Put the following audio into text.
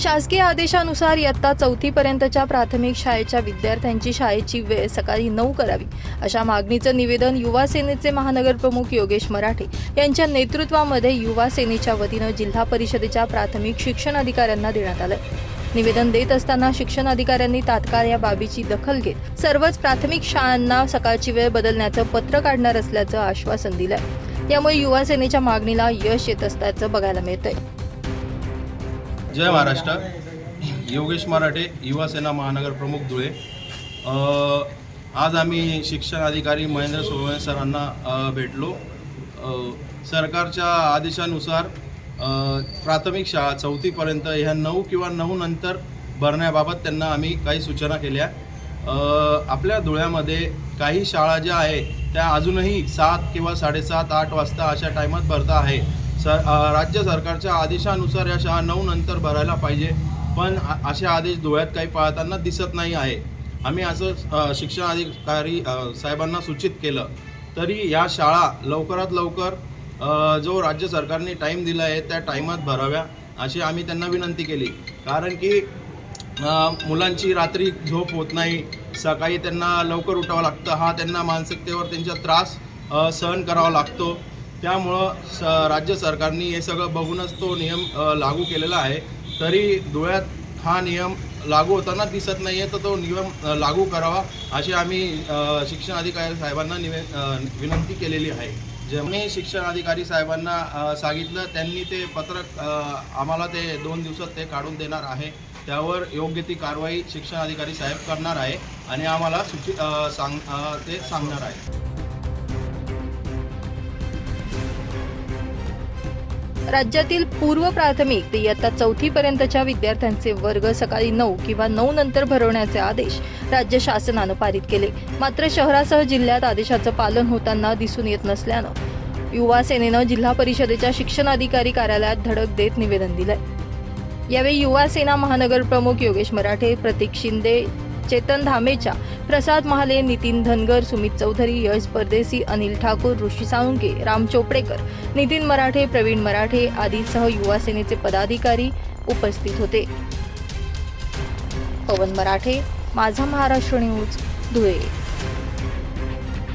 शासकीय आदेशानुसार इयत्ता चौथीपर्यंतच्या प्राथमिक शाळेच्या विद्यार्थ्यांची शाळेची वेळ सकाळी नऊ करावी. अशा मागणीचं निवेदन युवा सेनेचे महानगर प्रमुख योगेश मराठे यांच्या नेतृत्वामध्ये युवा सेनेच्या वतीनं जिल्हा परिषदेच्या प्राथमिक शिक्षण अधिकाऱ्यांना देण्यात आलं निवेदन देत असताना शिक्षण अधिकाऱ्यांनी तात्काळ या बाबीची दखल घेत सर्वच प्राथमिक शाळांना सकाळची वेळ बदलण्याचं पत्र काढणार असल्याचं आश्वासन दिलं यामुळे युवा सेनेच्या मागणीला यश येत असल्याचं बघायला मिळतंय. जय महाराष्ट्र. योगेश मराठे युवा सेना महानगर प्रमुख धुळे. आज आम्ही शिक्षण अधिकारी महेंद्र सोळवणे सरांना भेटलो. सरकारच्या आदेशानुसार प्राथमिक शाळा चौथीपर्यंत ह्या नऊ किंवा नऊ नंतर भरण्याबाबत त्यांना आम्ही काही सूचना केल्या. आपल्या धुळ्यामध्ये काही शाळा ज्या आहे त्या अजूनही सात किंवा साडेसात आठ वाजता अशा टायमात भरता आहे. स राज्य सरकारच्या आदेशानुसार या शाळा नऊ नंतर भरायला पाहिजे. पण असे आदेश धुळ्यात काही पाळताना दिसत नाही आहे. आम्ही असं शिक्षण अधिकारी साहेबांना सूचित केलं. तरी या शाळा लवकरात लवकर जो राज्य सरकारने टाईम दिला आहे त्या टाईमात भराव्या अशी आम्ही त्यांना विनंती केली. कारण की मुलांची रात्री झोप होत नाही. सकाळी त्यांना लवकर उठावं लागतं. हा त्यांना मानसिकतेवर त्यांचा त्रास सहन करावा लागतो. त्यामुळं स राज्य सरकारने हे सगळं बघूनच तो नियम लागू केलेला आहे. तरी धुळ्यात हा नियम लागू होताना दिसत नाही आहे तर तो नियम लागू करावा अशी आम्ही शिक्षण अधिकारी साहेबांना निवे विनंती केलेली आहे. जेव्हा शिक्षण अधिकारी साहेबांना सांगितलं त्यांनी ते पत्रक आम्हाला ते दोन दिवसात ते काढून देणार आहे. त्यावर योग्य ती कारवाई शिक्षण अधिकारी साहेब करणार आहे आणि आम्हाला सूचित सांग ते सांगणार आहे. राज्यातील पूर्व प्राथमिक ते इयत्ता चौथीपर्यंतच्या विद्यार्थ्यांचे वर्ग सकाळी नऊ किंवा नऊ नंतर भरवण्याचे आदेश राज्य शासनानं पारित केले. मात्र शहरासह जिल्ह्यात आदेशाचं पालन होताना दिसून येत नसल्यानं युवा सेनेनं जिल्हा परिषदेच्या शिक्षण अधिकारी कार्यालयात धडक देत निवेदन दिलंय. यावेळी युवा सेना महानगर प्रमुख योगेश मराठे प्रतीक शिंदे चेतन धामेच्या प्रसाद महाले नितीन धनगर सुमित चौधरी यश परदेसी अनिल ठाकूर ऋषी साळुंके राम चोपडेकर नितीन मराठे प्रवीण मराठे आदीसह युवा सेनेचे पदाधिकारी उपस्थित होते. पवन मराठे माझा महाराष्ट्र न्यूज धुळे.